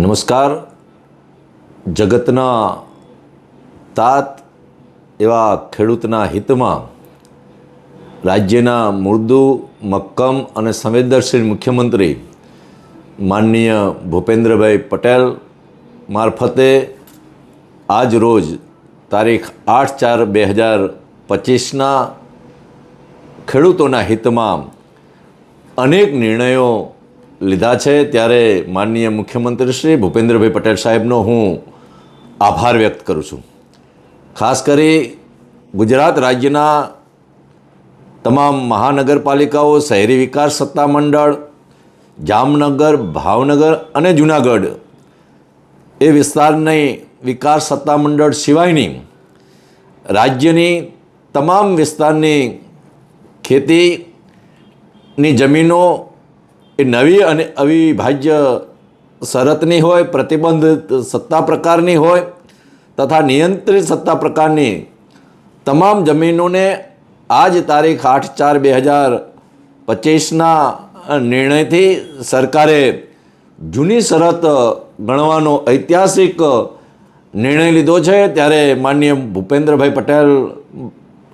નમસ્કાર. જગતના તાત એવા ખેડૂતના હિતમાં રાજ્યના મૃદુ મક્કમ અને સંવેદનશીલ મુખ્યમંત્રી માનનીય ભૂપેન્દ્રભાઈ પટેલ મારફતે આજ રોજ તારીખ આઠ ચાર બે હજાર પચીસના ખેડૂતોના હિતમાં અનેક નિર્ણયો લીધા છે ત્યારે માનનીય મુખ્યમંત્રી શ્રી ભૂપેન્દ્રભાઈ પટેલ સાહેબનો હું આભાર વ્યક્ત કરું છું. ખાસ કરી ગુજરાત રાજ્યના તમામ મહાનગરપાલિકાઓ, શહેરી વિકાસ સત્તામંડળ, જામનગર, ભાવનગર અને જુનાગઢ એ વિસ્તારની વિકાસ સત્તામંડળ સિવાયની રાજ્યની તમામ વિસ્તારની ખેતીની જમીનો એ નવી અને અવિભાજ્ય શરતની હોય પ્રતિબંધિત સત્તા પ્રકારની હોય તથા નિયંત્રિત સત્તા પ્રકારની તમામ જમીનોને આજ તારીખ આઠ ચાર બે હજાર પચીસના નિર્ણયથી સરકારે જૂની શરત ગણવાનો ઐતિહાસિક નિર્ણય લીધો છે. ત્યારે માનનીય ભૂપેન્દ્રભાઈ પટેલ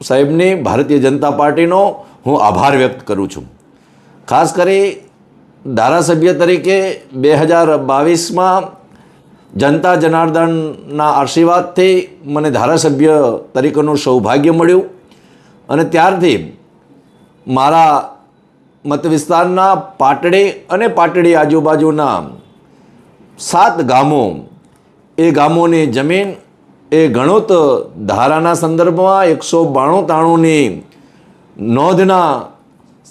સાહેબની ભારતીય જનતા પાર્ટીનો હું આભાર વ્યક્ત કરું છું. ખાસ કરી ધારાસભ્ય તરીકે બે હજાર બાવીસમાં જનતા જનાર્દનના આશીર્વાદથી મને ધારાસભ્ય તરીકેનું સૌભાગ્ય મળ્યું અને ત્યારથી મારા મત વિસ્તારના પાટડી અને પાટડી આજુબાજુના સાત ગામો, એ ગામોની જમીન, એ ગણોત ધારાના સંદર્ભમાં એકસો બાણું તાણુંની નોંધના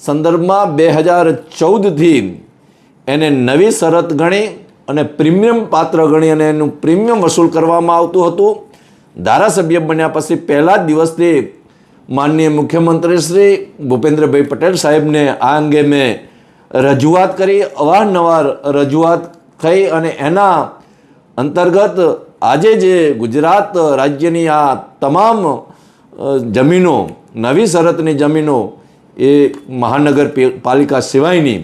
સંદર્ભમાં બે હજાર ચૌદથી એને નવી શરત ગણી અને પ્રીમિયમ પાત્ર ગણી અને એનું પ્રીમિયમ વસૂલ કરવામાં આવતું હતું. ધારાસભ્ય બન્યા પછી પહેલા જ દિવસથી માનનીય મુખ્યમંત્રી શ્રી ભૂપેન્દ્રભાઈ પટેલ સાહેબને આ અંગે મેં રજૂઆત કરી, અવારનવાર રજૂઆત થઈ અને એના અંતર્ગત આજે જે ગુજરાત રાજ્યની આ તમામ જમીનો, નવી શરતની જમીનો એ મહાનગર પાલિકા સિવાયની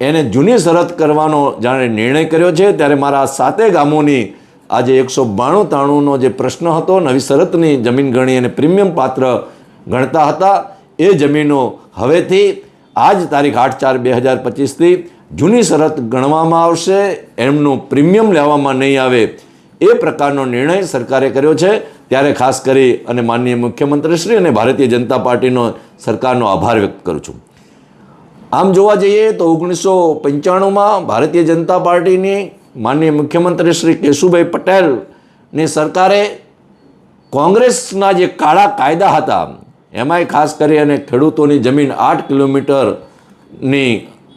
એને જૂની શરત કરવાનો જાણે નિર્ણય કર્યો છે, ત્યારે મારા સાતે ગામોની આજે એકસો બાણું તાણુંનો જે પ્રશ્ન હતો, નવી શરતની જમીન ગણી અને પ્રીમિયમ પાત્ર ગણતા હતા, એ જમીનો હવેથી આજ તારીખ આઠ ચાર બે હજાર પચીસથી જૂની શરત ગણવામાં આવશે, એમનું પ્રીમિયમ લેવામાં નહીં આવે, એ પ્રકારનો નિર્ણય સરકારે કર્યો છે. ત્યારે ખાસ કરી અને માનનીય મુખ્યમંત્રી શ્રી અને ભારતીય જનતા પાર્ટીનો સરકારનો આભાર વ્યક્ત કરું છું. આમ જોવા જઈએ તો ઓગણીસો પંચાણુંમાં ભારતીય જનતા પાર્ટીની માનનીય મુખ્યમંત્રી શ્રી કેશુભાઈ પટેલની સરકારે કોંગ્રેસના જે કાળા કાયદા હતા, એમાંય ખાસ કરી અને ખેડૂતોની જમીન આઠ કિલોમીટરની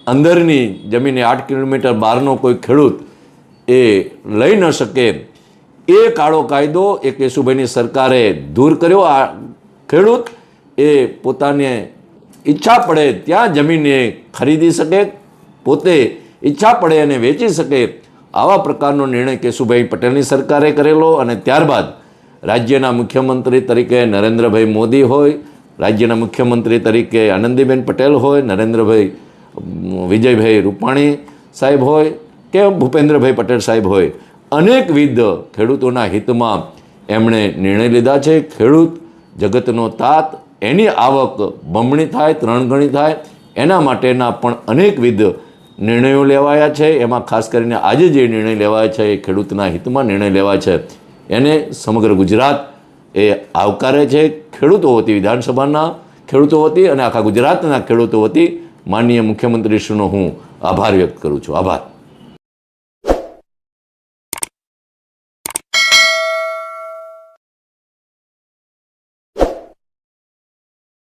અંદરની જમીનની આઠ કિલોમીટર બહારનો કોઈ ખેડૂત એ લઈ ન શકે એ કાળો કાયદો એ કેશુભાઈની સરકારે દૂર કર્યો. આ ખેડૂત એ પોતાને ઈચ્છા પડે ત્યાં જમીનને ખરીદી શકે, પોતે ઈચ્છા પડે અને વેચી શકે આવા પ્રકારનો નિર્ણય કેશુભાઈ પટેલની સરકારે કરેલો અને ત્યારબાદ રાજ્યના મુખ્યમંત્રી તરીકે નરેન્દ્રભાઈ મોદી હોય, રાજ્યના મુખ્યમંત્રી તરીકે આનંદીબેન પટેલ હોય, નરેન્દ્રભાઈ વિજયભાઈ રૂપાણી સાહેબ હોય કે ભૂપેન્દ્રભાઈ પટેલ સાહેબ હોય. અનેકવિધ ખેડૂતોના હિતમાં એમણે નિર્ણય લીધા છે. ખેડૂત જગતનો તાત, એની આવક બમણી થાય ત્રણ ગણી થાય, એના માટેના પણ અનેકવિધ નિર્ણયો લેવાયા છે. એમાં ખાસ કરીને આજે જે નિર્ણય લેવાયા છે એ ખેડૂતના હિતમાં નિર્ણય લેવાય છે. એને સમગ્ર ગુજરાત એ આવકારે છે. ખેડૂતો વતી વિધાનસભાના ખેડૂતો વતી અને આખા ગુજરાતના ખેડૂતો વતી માનનીય મુખ્યમંત્રીશ્રીનો હું આભાર વ્યક્ત કરું છું. આભાર.